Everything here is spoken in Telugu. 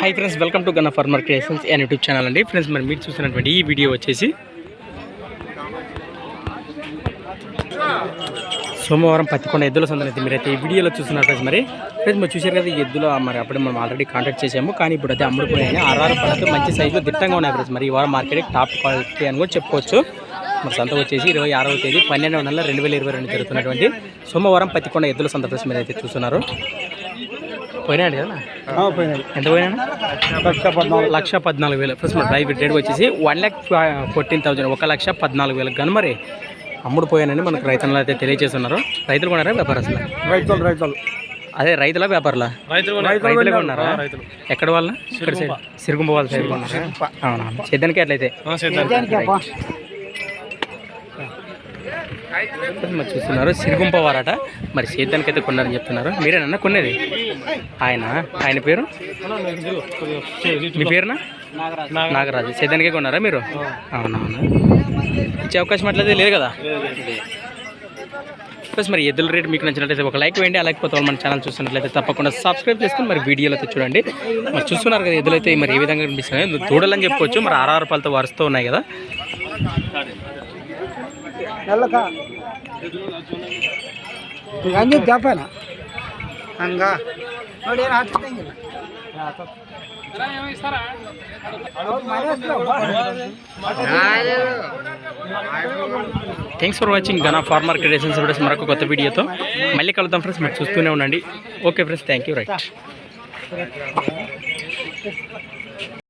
Hi friends welcome to Ganna farmer creations and YouTube channel అండి. ఫ్రెండ్స్ మరి మీరు చూసినటువంటి ఈ వీడియో వచ్చేసి సోమవారం పత్తికొండ ఎద్దుల సందన అయితే మీరైతే ఈ వీడియోలో చూస్తున్నారు ఫ్రెండ్స్ మరి. ఫ్రెండ్స్ మీరు చూశారు కదా ఈ మరి అప్పుడే మనం ఆల్రెడీ కాంటాక్ట్ చేసాము కానీ ఇప్పుడు అయితే అమ్ముడుపోయాయి ఆర్ఆర్ పళ్ళతో మంచి సైజులో దిట్టంగా ఉన్నాయి ఫ్రెండ్స్ మరి. ఈ వారం మార్కెట్ టాప్ క్వాలిటీ అని కూడా చెప్పుకోవచ్చు. మరి సంత వచ్చేసి ఇరవై ఆరవ తేదీ పన్నెండవ నెల రెండు వేల ఇరవై రెండు జరుగుతున్నటువంటి సోమవారం పత్తికొండ ఎద్దుల సంత ఫ్రెండ్స్ మీరు అయితే చూస్తున్నారు. పోయినాడు కదా? ఎంత పోయినా లక్ష పద్నాలుగు. వేలు. ఫస్ట్ మన ప్రైవేట్ రేట్ వచ్చేసి వన్ ల్యాక్ ఫోర్టీన్ థౌసండ్. ఒక లక్ష పద్నాలుగు వేలకు కానీ మరి అమ్ముడు పోయానని మనకు రైతులు అయితే తెలియజేస్తున్నారు. రైతులు కొన్నారా వ్యాపారస్తులు? రైతులు రైతులు. అదే రైతుల వ్యాపారులా? రైతులు రైతులే కొన్నారా. రైతులు. ఎక్కడ వాళ్ళ? ఇక్కడ వాళ్ళ సైడ్ కొన్నారా? అవునా. చేద్దానికి ఎట్లయితే మరి చూస్తున్నారు. సిరుగుంప వారట. మరి సేద్యానికి అయితే కొన్నారని చెప్తున్నారు. మీరేనన్నా కొనేది ఆయన? ఆయన పేరు? మీ పేరునా? నాగరాజు. సేద్యానికే కొన్నారా మీరు? అవునవునా. ఇచ్చే అవకాశం అట్లయితే లేదు కదా? ప్లస్ మరి ఎద్దుల రేట్ మీకు నచ్చినట్లయితే ఒక లైక్ వేయండి. అలాగే వాళ్ళు మన ఛానల్ చూస్తున్నట్లయితే తప్పకుండా సబ్స్క్రైబ్ చేసుకుని మరి వీడియోలో అయితే చూడండి. మరి చూస్తున్నారు కదా ఎద్దులైతే మరి ఏ విధంగా కనిపిస్తున్నాయి. దూడలని చెప్పుకోవచ్చు. మరి ఆరు పాలతో వరుస్తూ ఉన్నాయి కదా. నెల్లక ಹಂಗೆ ಜಾಪನ ಹಂಗ ನೋಡಿ ಏನು ಹಾಕ್ತಿದ್ದಂಗಿಲ್ಲ thanks for watching Gana farmer creations videos మరొక కొత్త వీడియోతో మళ్ళీ కలుద్దాం ఫ్రెండ్స్ మీరు చూస్తూనే ఉండండి okay friends thank you right